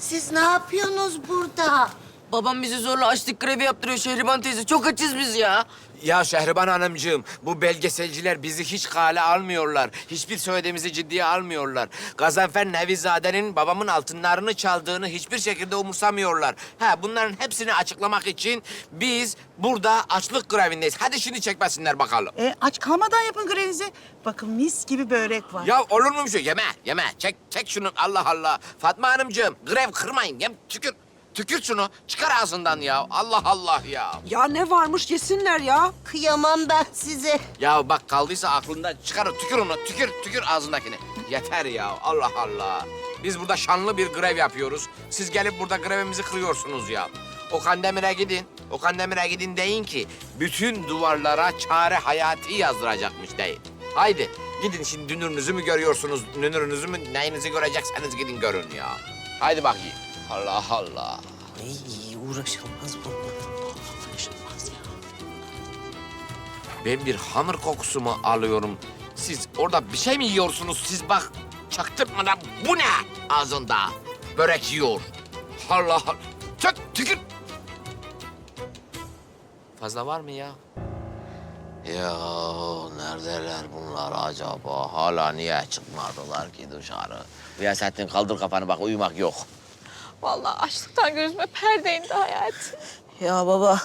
Siz ne yapıyorsunuz burada? Babam bizi zorla açlık grevi yaptırıyor Şehriban teyze. Çok açız biz ya. Ya Şehriban Hanımcığım, bu belgeselciler bizi hiç kale almıyorlar. Hiçbir söylediğimizi ciddiye almıyorlar. Gazanfer Nevizade'nin babamın altınlarını çaldığını hiçbir şekilde umursamıyorlar. Ha, bunların hepsini açıklamak için biz burada açlık grevindeyiz. Hadi şimdi çekmesinler bakalım. E, aç kalmadan yapın grevinizi. Bakın mis gibi börek var. Ya olur mu şu? Yeme, yeme. Çek, çek şunu. Allah Allah. Fatma Hanımcığım, grev kırmayın. Yem, tükür. Tükür şunu. Çıkar ağzından ya. Allah Allah ya. Ya ne varmış yesinler ya. Kıyamam ben size. Ya bak kaldıysa aklında çıkar tükür onu tükür tükür ağzındakini. Yeter ya Allah Allah. Biz burada şanlı bir grev yapıyoruz. Siz gelip burada grevimizi kırıyorsunuz ya. Okan Demir'e gidin. Okan Demir'e gidin deyin ki bütün duvarlara çare hayati yazdıracakmış deyin. Haydi gidin şimdi dünürünüzü mü görüyorsunuz? Dünürünüzü mü neyinizi görecekseniz gidin görün ya. Haydi bakayım. Allah Allah. Ay uğraşılmaz bununla. Uğraşılmaz ya. Ben bir hamur kokusu mu alıyorum? Siz orada bir şey mi yiyorsunuz? Siz bak çaktırmadan bu ne ağzında? Börek yiyor. Allah Allah. Çök tükür. Fazla var mı ya? Ya neredeler bunlar acaba? Hala niye çıkmadılar ki dışarı? Riyasettin kaldır kafanı bak uyumak yok. Vallahi açlıktan gözüme perde indi hayatım. Ya baba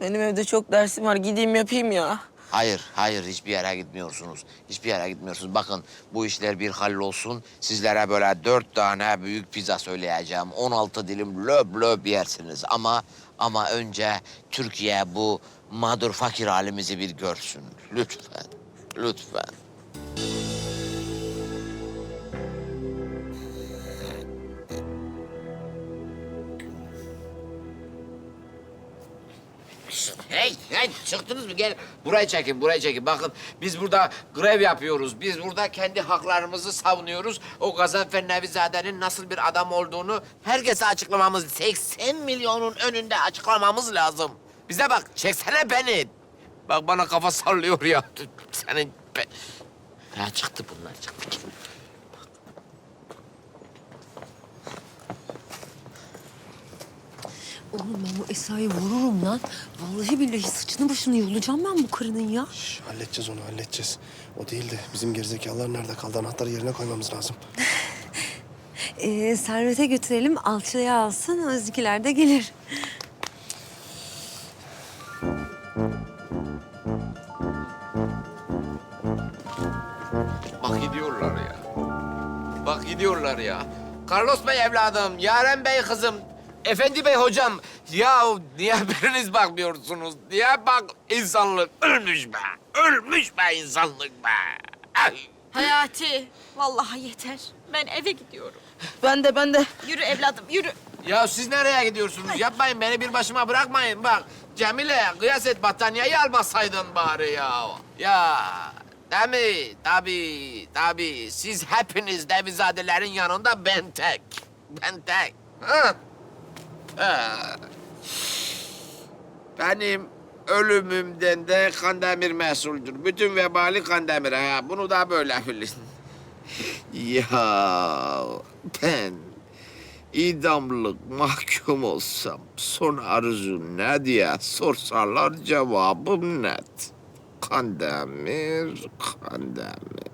benim evde çok dersim var. Gideyim yapayım ya. Hayır, hayır hiçbir yere gitmiyorsunuz. Hiçbir yere gitmiyorsunuz. Bakın bu işler bir hallolsun. Sizlere böyle dört tane büyük pizza söyleyeceğim. 16 dilim löp löp yersiniz. Ama ama önce Türkiye bu mağdur fakir halimizi bir görsün. Lütfen, lütfen. Hey, hey çıktınız mı? Gel buraya çekin, buraya çekin. Bakın biz burada grev yapıyoruz. Biz burada kendi haklarımızı savunuyoruz. O Gazanfer Nevizade'nin nasıl bir adam olduğunu herkese açıklamamız, 80 milyonun önünde açıklamamız lazım. Bize bak, çeksene beni. Bak bana kafa sallıyor ya. Senin... Be... Ha, çıktı bunlar, çıktı. Oğlum ben bu Esra'yı vururum lan. Vallahi billahi saçını başını yolacağım ben bu karının ya. Şş, halledeceğiz onu halledeceğiz. O değil de bizim gerizekalılar nerede kaldı anahtarı yerine koymamız lazım. Ee, servete götürelim alçıya alsın özgüler de gelir. Bak gidiyorlar ya. Bak gidiyorlar ya. Carlos Bey evladım, Yaren Bey kızım, Efendi Bey hocam. Ya niye biriniz bakmıyorsunuz? Niye bak insanlık ölmüş be. Ölmüş be insanlık be. Ay. Hayati, vallahi yeter. Ben eve gidiyorum. Ben de ben de. Yürü evladım, yürü. Ya siz nereye gidiyorsunuz? Yapmayın beni bir başıma bırakmayın. Bak Cemile kıyas et battaniyeyi almasaydın bari ya. Ya değil mi? Tabii tabii. Siz hepiniz devizadelerin yanında ben tek. Ben tek. Ha? Benim ölümümden de Kandemir mesuldür. Bütün vebali Kandemir'e. Ha. Bunu da böyle bilin. ya ben idamlık mahkum olsam son arzu ne diye sorsalar cevabım net. Kandemir, Kandemir.